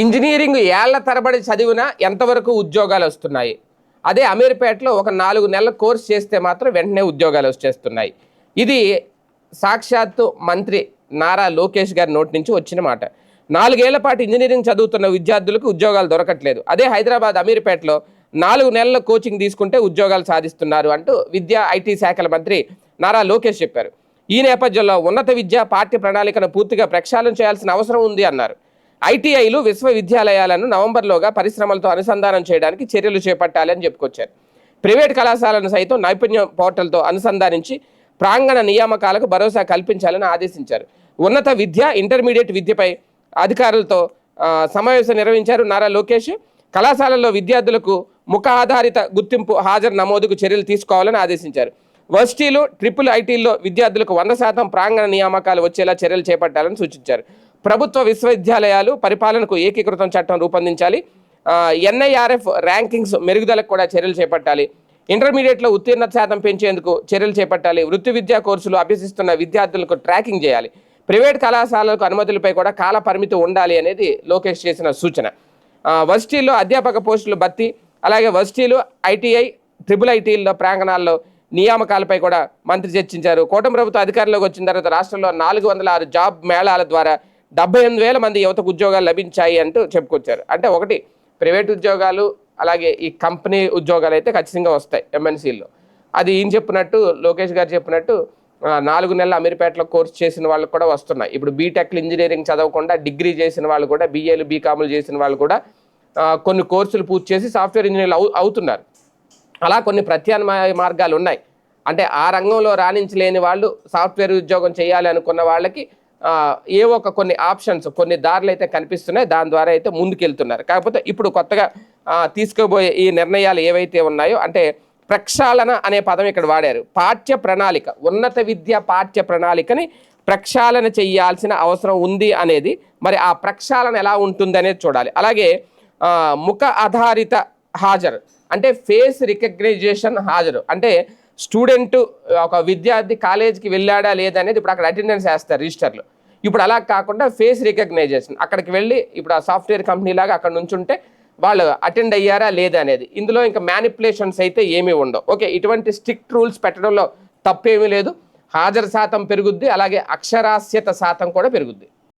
Engineering ఏళ్ళ తరబడి చదివిన ఎంతవరకు ఉద్యోగాలు వస్తున్నాయి? అదే అమీర్పేటలో ఒక నాలుగు నెలల కోర్స్ చేస్తే మాత్రం వెంటనే ఉద్యోగాలు వచ్చేస్తున్నాయి. ఇది సాక్షాత్తు మంత్రి నారా లోకేష్ గారి నోటి నుంచి వచ్చిన మాట. నాలుగేళ్ళ పాటు ఇంజనీరింగ్ చదువుతున్న విద్యార్థులకు ఉద్యోగాలు దొరకట్లేదు. అదే హైదరాబాద్ అమీర్పేటలో నాలుగు నెలల కోచింగ్ తీసుకుంటే ఉద్యోగాలు సాధిస్తున్నారు అంటూ విద్యా ఐటీ శాఖల మంత్రి నారా లోకేష్ చెప్పారు. ఈ నేపథ్యంలో ఉన్నత విద్య పాఠ్య ప్రణాళికను పూర్తిగా ప్రక్షాళన చేయాల్సిన అవసరం ఉంది అన్నారు. ఐటీఐలు విశ్వవిద్యాలయాలను నవంబర్లోగా పరిశ్రమలతో అనుసంధానం చేయడానికి చర్యలు చేపట్టాలని చెప్పుకొచ్చారు. ప్రైవేట్ కళాశాలను సైతం నైపుణ్య పోర్టల్తో అనుసంధానించి ప్రాంగణ నియామకాలకు భరోసా కల్పించాలని ఆదేశించారు. ఉన్నత విద్య ఇంటర్మీడియట్ విద్యపై అధికారులతో సమావేశం నిర్వహించారు నారా లోకేష్. కళాశాలల్లో విద్యార్థులకు ముఖ ఆధారిత గుర్తింపు హాజరు నమోదుకు చర్యలు తీసుకోవాలని ఆదేశించారు. వర్సిటీలు ట్రిపుల్ ఐటీల్లో విద్యార్థులకు వంద శాతం ప్రాంగణ నియామకాలు వచ్చేలా చర్యలు చేపట్టాలని సూచించారు. ప్రభుత్వ విశ్వవిద్యాలయాలు పరిపాలనకు ఏకీకృతం చట్టం రూపొందించాలి. ఎన్ఐఆర్ఎఫ్ ర్యాంకింగ్స్ మెరుగుదలకు కూడా చర్యలు చేపట్టాలి. ఇంటర్మీడియట్లో ఉత్తీర్ణత శాతం పెంచేందుకు చర్యలు చేపట్టాలి. వృత్తి విద్యా కోర్సులు అభ్యసిస్తున్న విద్యార్థులకు ట్రాకింగ్ చేయాలి. ప్రైవేట్ కళాశాలలకు అనుమతులపై కూడా కాల పరిమితి ఉండాలి అనేది లోకేష్ చేసిన సూచన. వర్సిటీల్లో అధ్యాపక పోస్టులు భర్తీ అలాగే వర్సిటీలు ఐటీఐ ట్రిపుల్ ఐటీల్లో ప్రాంగణాల్లో నియామకాలపై కూడా మంత్రి చర్చించారు. కూటమి ప్రభుత్వ అధికారంలోకి వచ్చిన తర్వాత రాష్ట్రంలో నాలుగు వందల ఆరు జాబ్ మేళాల ద్వారా డెబ్బై ఎనిమిది వేల మంది యువతకు ఉద్యోగాలు లభించాయి అంటూ చెప్పుకొచ్చారు. అంటే ఒకటి ప్రైవేట్ ఉద్యోగాలు అలాగే ఈ కంపెనీ ఉద్యోగాలు అయితే ఖచ్చితంగా వస్తాయి ఎంఎన్సీల్లో అది ఈయన చెప్పినట్టు లోకేష్ గారు చెప్పినట్టు నాలుగు నెలల అమీర్పేటలో కోర్స్ చేసిన వాళ్ళు కూడా వస్తున్నాయి. ఇప్పుడు బీటెక్లు ఇంజనీరింగ్ చదవకుండా డిగ్రీ చేసిన వాళ్ళు కూడా బీఏలు బీకాములు చేసిన వాళ్ళు కూడా కొన్ని కోర్సులు పూర్తి చేసి సాఫ్ట్వేర్ ఇంజనీర్లు అవు అవుతున్నారు. అలా కొన్ని ప్రత్యామ్నాయ మార్గాలు ఉన్నాయి. అంటే ఆ రంగంలో రాణించలేని వాళ్ళు సాఫ్ట్వేర్ ఉద్యోగం చేయాలి అనుకున్న వాళ్ళకి ఏవో ఒక కొన్ని ఆప్షన్స్ కొన్ని దారులు అయితే కనిపిస్తున్నాయి దాని ద్వారా అయితే ముందుకెళ్తున్నారు. కాకపోతే ఇప్పుడు కొత్తగా తీసుకోబోయే ఈ నిర్ణయాలు ఏవైతే ఉన్నాయో అంటే ప్రక్షాళన అనే పదం ఇక్కడ వాడారు. పాఠ్య ప్రణాళిక ఉన్నత విద్య పాఠ్య ప్రణాళికని ప్రక్షాళన చేయాల్సిన అవసరం ఉంది అనేది మరి ఆ ప్రక్షాళన ఎలా ఉంటుంది అనేది చూడాలి. అలాగే ముఖ ఆధారిత హాజరు అంటే ఫేస్ రికగ్నైజేషన్ హాజరు అంటే స్టూడెంట్ ఒక విద్యార్థి కాలేజీకి వెళ్ళాడా లేదా అనేది ఇప్పుడు అక్కడ అటెండెన్స్ వేస్తారు రిజిస్టర్లో. ఇప్పుడు అలా కాకుండా ఫేస్ రికగ్నైజేషన్. అక్కడికి వెళ్ళి ఇప్పుడు ఆ సాఫ్ట్వేర్ కంపెనీ లాగా అక్కడ నుంచి ఉంటే వాళ్ళు అటెండ్ అయ్యారా లేదా అనేది. ఇందులో ఇంకా మ్యానిపులేషన్స్ అయితే ఏమీ ఉండవు. ఓకే ఇటువంటి స్ట్రిక్ట్ రూల్స్ పెట్టడంలో తప్పేమీ లేదు. హాజరు శాతం పెరుగుద్ది అలాగే అక్షరాస్యత శాతం కూడా పెరుగుద్ది.